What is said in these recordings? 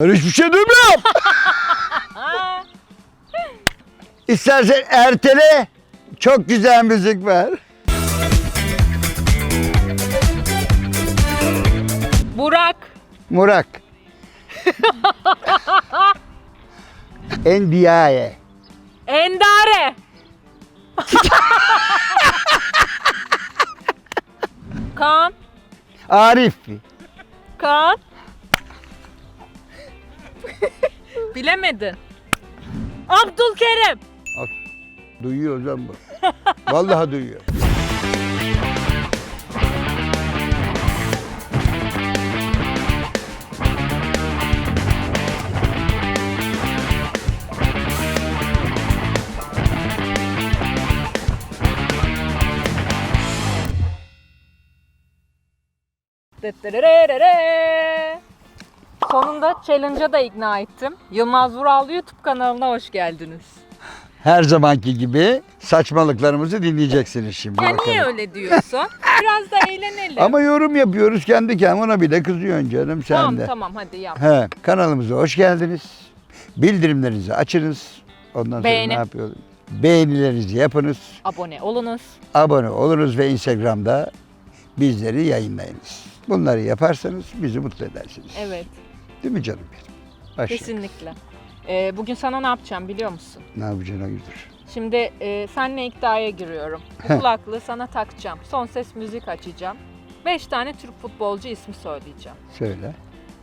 Ben hiçbir şey duymuyorum. İstersen ertele. Çok güzel müzik var. Burak. Murak. Enbiyaye. Endare. Kaan. Arif. Kaan. Bilemedin. Abdülkerim. Duyuyor hocam bu. Vallahi duyuyor. Dıttırırırırı. Sonunda challenge'a da ikna ettim. Yılmaz Vural YouTube kanalına hoş geldiniz. Her zamanki gibi saçmalıklarımızı dinleyeceksiniz şimdi. Ya bakalım. niye öyle diyorsun? Biraz da eğlenelim. Ama yorum yapıyoruz kendi kendine ona bile kızıyorsun canım sen tamam de. tamam hadi yap. He, kanalımıza hoş geldiniz. Bildirimlerinizi açınız. Ondan sonra Beğeni. ne yapıyoruz? Beğenilerinizi yapınız. Abone olunuz. Abone olunuz ve Instagram'da bizleri yayınlayınız. Bunları yaparsanız bizi mutlu edersiniz. Evet Değil mi canım benim? Başla. kesinlikle. Ee, bugün sana ne yapacağım biliyor musun? Ne yapacaksın hayırdır? Şimdi e, seninle iddiaya giriyorum. Bu kulaklığı sana takacağım. Son ses müzik açacağım. 5 tane Türk futbolcu ismi söyleyeceğim. Söyle.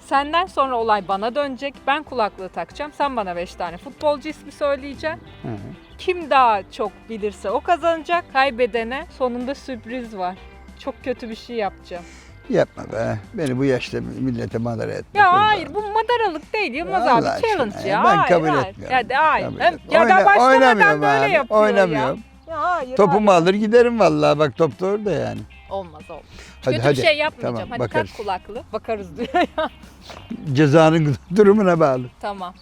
Senden sonra olay bana dönecek. Ben kulaklığı takacağım. Sen bana 5 tane futbolcu ismi söyleyeceksin. Hı hı. Kim daha çok bilirse o kazanacak. Kaybedene sonunda sürpriz var. Çok kötü bir şey yapacağım. Yapma be. Beni bu yaşta millete madara etme. Ya kurban. hayır bu madaralık değil Yılmaz Allah abi aşkına challenge ya, ya. ben hayır, kabul hayır. etmiyorum. Ya, de, hayır. Kabul Hem- etmiyorum. ya da Oyna- başlamadan oynamıyorum böyle abi, yapıyor oynamıyorum. ya. Ya hayır Topumu hayır. alır giderim vallahi bak top da orada yani. Olmaz olmaz. Hadi Kötü hadi. bir şey yapmayacağım. Tamam, Hadi bakarız. tak kulaklığı. Bakarız diyor ya. Cezanın durumuna bağlı. tamam.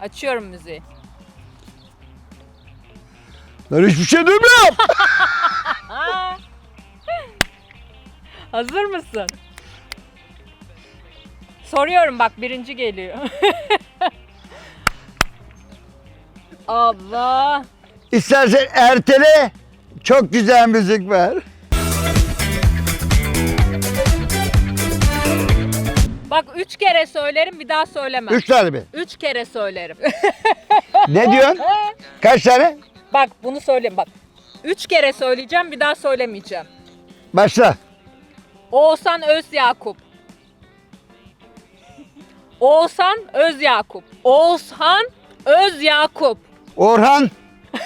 Açıyorum müziği. Ben hiçbir şey duymuyorum. Aa! Hazır mısın? Soruyorum bak birinci geliyor. Allah. İstersen ertele. Çok güzel müzik var. Bak üç kere söylerim bir daha söylemem. Üç tane mi? Üç kere söylerim. Ne diyorsun? Kaç tane? bak bunu söyleyeyim bak. Üç kere söyleyeceğim bir daha söylemeyeceğim. Başla. Oğuzhan Öz Yakup. Oğuzhan Öz Yakup. Oğuzhan Öz Yakup. Orhan.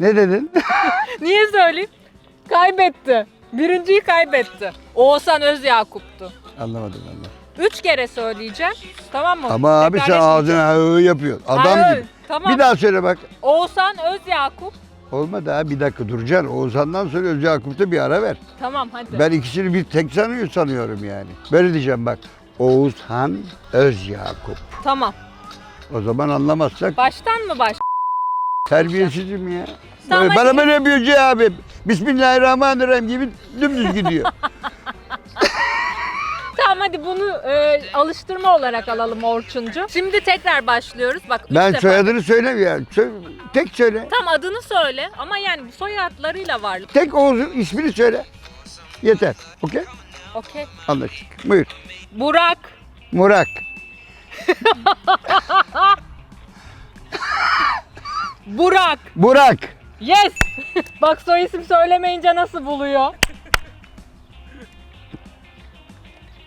ne dedin? Niye söyleyeyim? Kaybetti. Birinciyi kaybetti. Oğuzhan Öz Yakup'tu. Anlamadım valla. Üç kere söyleyeceğim. Tamam mı? Ama abi sen ağzına hı yapıyorsun. Adam Ha, gibi. Tamam. Bir daha söyle bak. Oğuzhan Öz Yakup. Olmadı ha bir dakika duracaksın. Oğuzhan'dan sonra Özce Yakup'ta bir ara ver. Tamam hadi. Ben ikisini bir tek sanıyor sanıyorum yani. Böyle diyeceğim bak. Oğuzhan Öz Yakup. Tamam. O zaman anlamazsak Baştan mı baş? terbiyesizim ya. Tamam, Böyle, hadi. bana böyle yapıyor Cihan abi. Bismillahirrahmanirrahim gibi dümdüz gidiyor. Hadi bunu e, alıştırma olarak alalım Orçuncu. Şimdi tekrar başlıyoruz. Bak üç ben defa. soyadını söylemiyorum. Sö- tek söyle. Tam adını söyle ama yani bu soyadlarıyla var. Tek Oğuz'un ismini söyle. Yeter. Okey? Okey. Anlaştık. Buyur. Burak. Murak. Burak. Burak. Yes. Bak soy isim söylemeyince nasıl buluyor?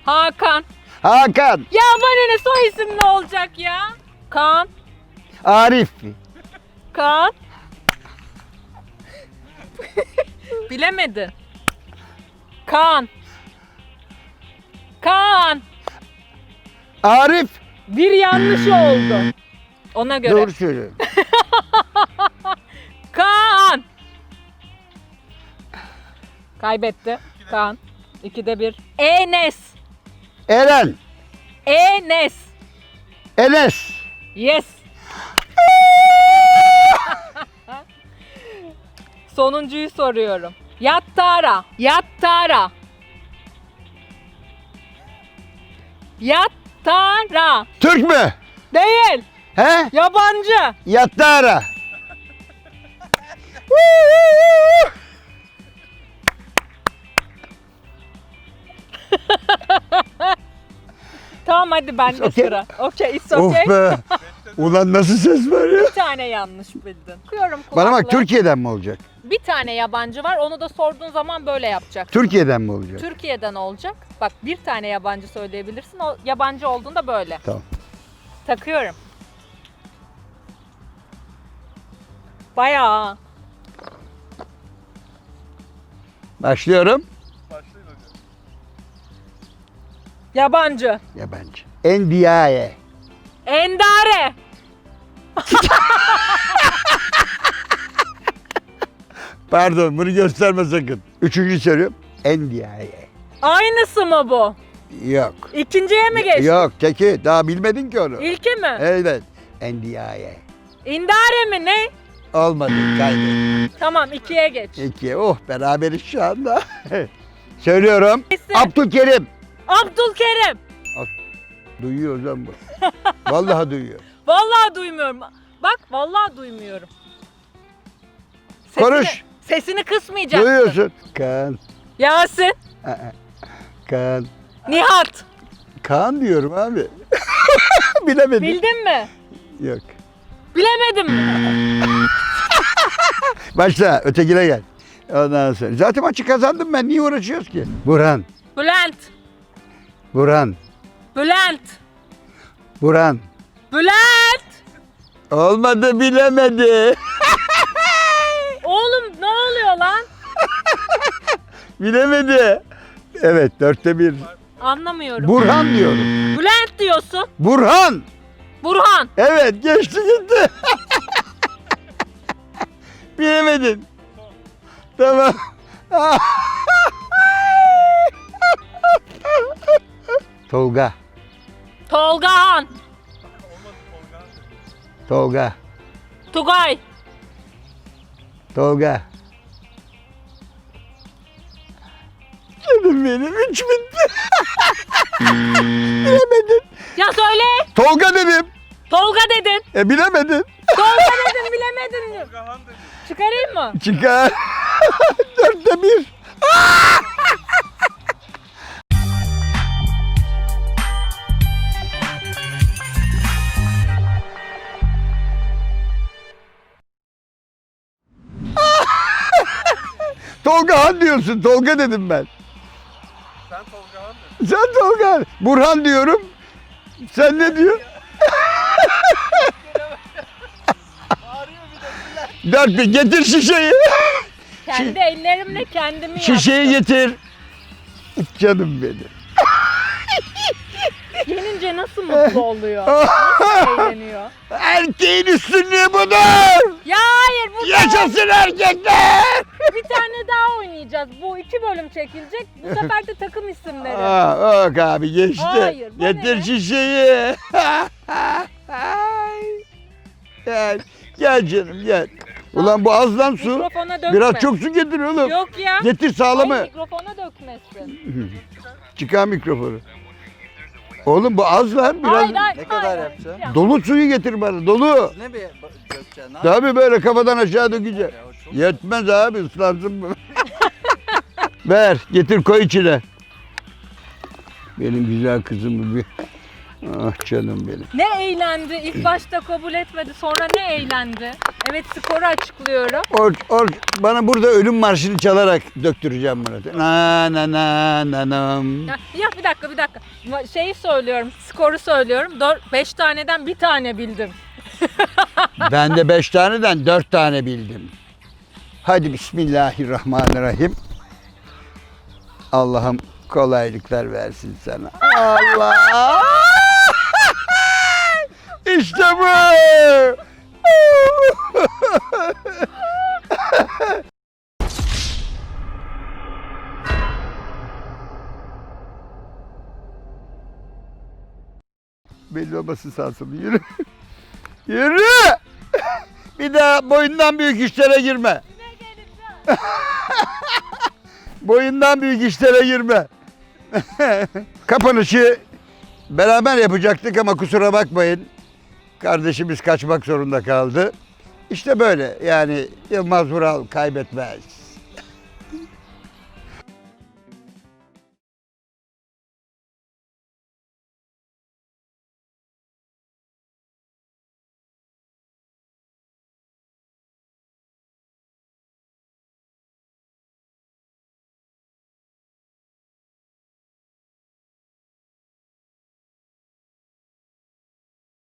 Hakan. Hakan. Ya bana ne soy isim ne olacak ya? Kaan. Arif. Kaan. Bilemedin. Kaan. Kaan. Arif. Bir yanlış oldu. Ona göre. Doğru söylüyor. Kaan. Kaybetti. Kaan. İkide bir. Enes. Eren. Enes. Enes. Yes. Sonuncuyu soruyorum. Yattara. Yattara. Yat Yattara. Türk mü? Değil. He? Yabancı. Yattara. Tamam hadi bende okay. sıra. Okey, it's oh okay. be. Ulan nasıl ses var ya? Bir tane yanlış bildin. Kıyorum Bana bak. Türkiye'den mi olacak? Bir tane yabancı var. Onu da sorduğun zaman böyle yapacak. Türkiye'den mi olacak? Türkiye'den olacak. Bak bir tane yabancı söyleyebilirsin. O yabancı olduğunda böyle. Tamam. Takıyorum. Bayağı. Başlıyorum. Yabancı. Yabancı. Endiaye. Endare. Pardon bunu gösterme sakın. Üçüncü soruyorum. Endiaye. Aynısı mı bu? Yok. İkinciye mi geçtin? Yok teki daha bilmedin ki onu. İlki mi? Evet. Endiaye. İndare mi ne? Olmadı kaybettim. Tamam ikiye geç. İki. Oh beraberiz şu anda. Söylüyorum. Kesin. Abdülkerim. Abdülkerim. Duyuyor hocam bu. Vallahi duyuyor. Vallahi duymuyorum. Bak vallahi duymuyorum. Sesini, Konuş. Sesini kısmayacaksın. Duyuyorsun. Kaan. Yasin. Aa, Kaan. Nihat. Kaan diyorum abi. Bilemedim. Bildin mi? Yok. Bilemedim mi? Başla ötekine gel. Ondan sonra. Zaten maçı kazandım ben. Niye uğraşıyoruz ki? Burhan. Bülent. Burhan. Bülent. Burhan. Bülent. Olmadı bilemedi. Oğlum ne oluyor lan? bilemedi. Evet dörtte bir. Anlamıyorum. Burhan diyorum. Bülent diyorsun. Burhan. Burhan. Evet geçti gitti. Bilemedin. Tamam. Tolga. Tolgahan. Tolga. Tugay. Tolga. Canım benim üç bitti. bilemedin. Ya söyle. Tolga dedim. Tolga dedin. E bilemedin. Tolga dedin bilemedin. Çıkarayım mı? Çıkar. Dörtte bir. Tolga Han diyorsun. Tolga dedim ben. Sen Tolga Han dedin. Sen Tolga Han. Burhan diyorum. Sen ne diyorsun? Bağırıyor bir de. Dört bir. Getir şişeyi. Kendi ellerimle kendimi Şişeyi yaptım. getir. Canım benim. Yenince nasıl mutlu oluyor? Nasıl eğleniyor? Erkeğin üstünlüğü budur. Ya hayır bu Yaşasın erkekler. Bir tane daha oynayacağız. Bu iki bölüm çekilecek. Bu sefer de takım isimleri. Aa, yok abi geçti. Hayır, bu Getir ne? şişeyi. gel, gel canım gel. Ulan bu az lan su. Mikrofona dökme. Biraz çok su getir oğlum. Yok ya. Getir sağlamı. Hayır, mikrofona dökmesin. Çıkar mikrofonu. Oğlum bu az lan biraz. Hayır hayır. Ne kadar hayır, yapacaksın? Dolu suyu getir bana dolu. Ne bir dökeceksin? Tabii böyle kafadan aşağı dökeceğim. Yetmez abi ıslansın. Ver getir koy içine. Benim güzel kızım bu bir. Ah canım benim. Ne eğlendi. İlk başta kabul etmedi. Sonra ne eğlendi. Evet skoru açıklıyorum. Or, or, bana burada ölüm marşını çalarak döktüreceğim bunu. Na na na na nam. Ya, ya bir dakika bir dakika. Şeyi söylüyorum. Skoru söylüyorum. 5 taneden bir tane bildim. Ben de beş taneden dört tane bildim. Hadi Bismillahirrahmanirrahim. Allah'ım kolaylıklar versin sana. Allah! işte bu! Belli olmasın sağ solu. Yürü. Yürü! Bir daha boyundan büyük işlere girme. boyundan büyük işlere girme. Kapanışı Beraber yapacaktık ama kusura bakmayın. Kardeşimiz kaçmak zorunda kaldı. İşte böyle yani Yılmaz Vural kaybetmez.